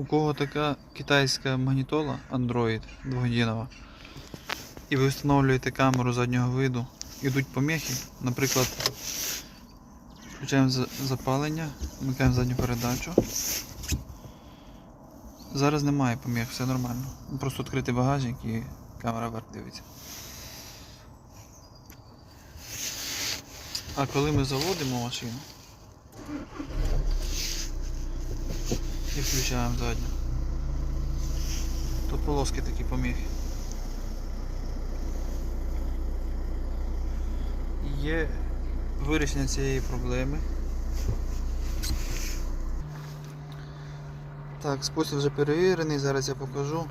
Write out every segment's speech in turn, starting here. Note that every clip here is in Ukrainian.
У кого така китайська магнітола Android двогодінова, і ви встановлюєте камеру заднього виду, ідуть помехи, наприклад, включаємо запалення, вмикаємо задню передачу. Зараз немає помех, все нормально. Просто відкрити багажник і камера вверх дивиться. А коли ми заводимо машину і включаємо задню, то полоски такі поміхи. Є вирішення цієї проблеми. Так, спосіб вже перевірений, зараз я покажу.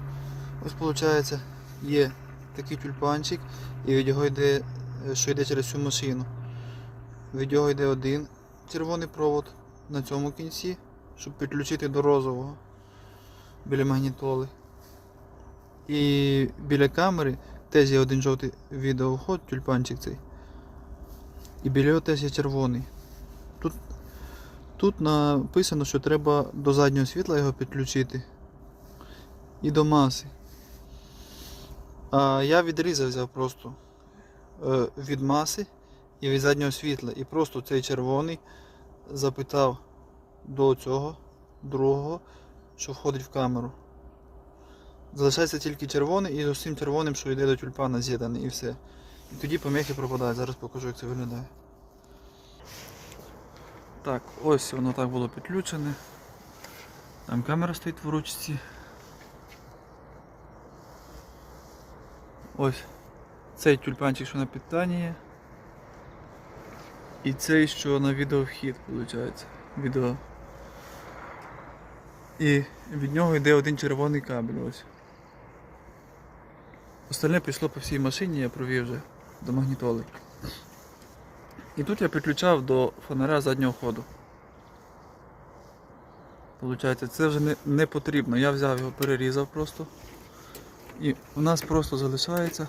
Ось виходить, є такий тюльпанчик і від його йде, що йде через всю машину. Від його йде один червоний провод на цьому кінці, щоб підключити до розового біля магнітоли. І біля камери теж є один жовтий відеовход, тюльпанчик цей. І біля його теж є червоний. Тут, тут написано, що треба до заднього світла його підключити і до маси. А я відрізав взяв просто е, від маси і від заднього світла. І просто цей червоний запитав до цього другого, що входить в камеру. Залишається тільки червоний і з усім червоним, що йде до тюльпана з'єднаний і все. І тоді помехи пропадають. Зараз покажу, як це виглядає. Так, ось воно так було підключене. Там камера стоїть в ручці. Ось цей тюльпанчик, що на питанні є. І цей, що на відеовхід, виходить. Відео. І від нього йде один червоний кабель. Ось. Остальне пішло по всій машині, я провів вже до магнітоли. І тут я підключав до фонаря заднього ходу. Получається, це вже не, не потрібно. Я взяв його, перерізав просто. І у нас просто залишається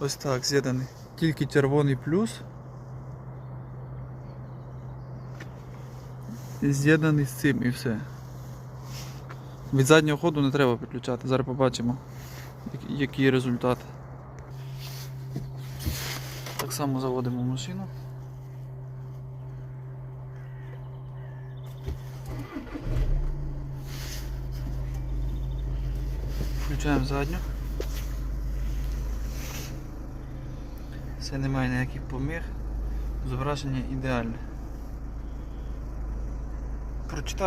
ось так з'єднаний. Тільки червоний плюс. З'єднаний з цим і все. Від заднього ходу не треба підключати. Зараз побачимо, який результат. Так само заводимо машину. Включаємо задню. Все немає ніяких поміг. Зображення ідеальне. Прочитав.